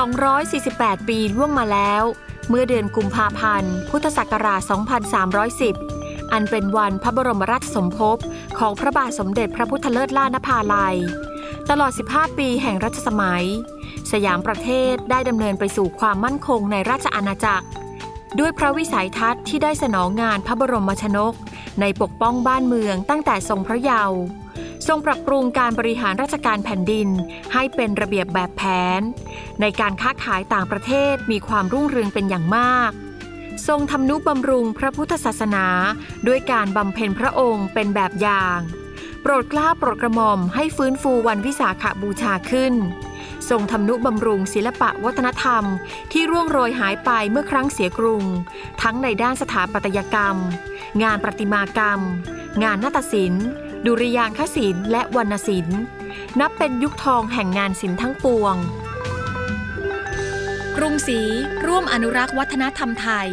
248 ปีล่วงมาแล้ว เมื่อเดือนกุมภาพันธ์ พุทธศักราช 2310 อันเป็นวันพระบรมราชสมภพของพระบาทสมเด็จพระพุทธเลิศล่านภาลัย ตลอด 15 ปีแห่งรัชสมัย สยามประเทศได้ดำเนินไปสู่ความมั่นคงในราชอาณาจักร ด้วยพระวิสัยทัศน์ที่ได้สนองงานพระบรมชนก ในปกป้องบ้านเมืองตั้งแต่ทรงพระเยาว์ ทรงปรับปรุงการบริหารราชการแผ่นดิน ให้เป็นระเบียบแบบแผน ในการค้าขายต่างประเทศมีความรุ่งเรืองเป็นอย่างมาก ทรงทำนุบำรุงพระพุทธศาสนา ด้วยการบำเพ็ญพระองค์เป็นแบบอย่าง โปรดกล้าโปรดกระหม่อมให้ฟื้นฟูวันวิสาขบูชาขึ้น ทรงทำนุบำรุงศิลปะวัฒนธรรม ที่ร่วงโรยหายไปเมื่อครั้งเสียกรุง ทั้งในด้านสถาปัตยกรรม งานประติมากรรม งานนาฏศิลป์ ดุริยางคศิลป์และวรรณศิลป์ นับเป็นยุคทองแห่งงานศิลป์ทั้งปวง กรุงศรีร่วมอนุรักษ์วัฒนธรรมไทย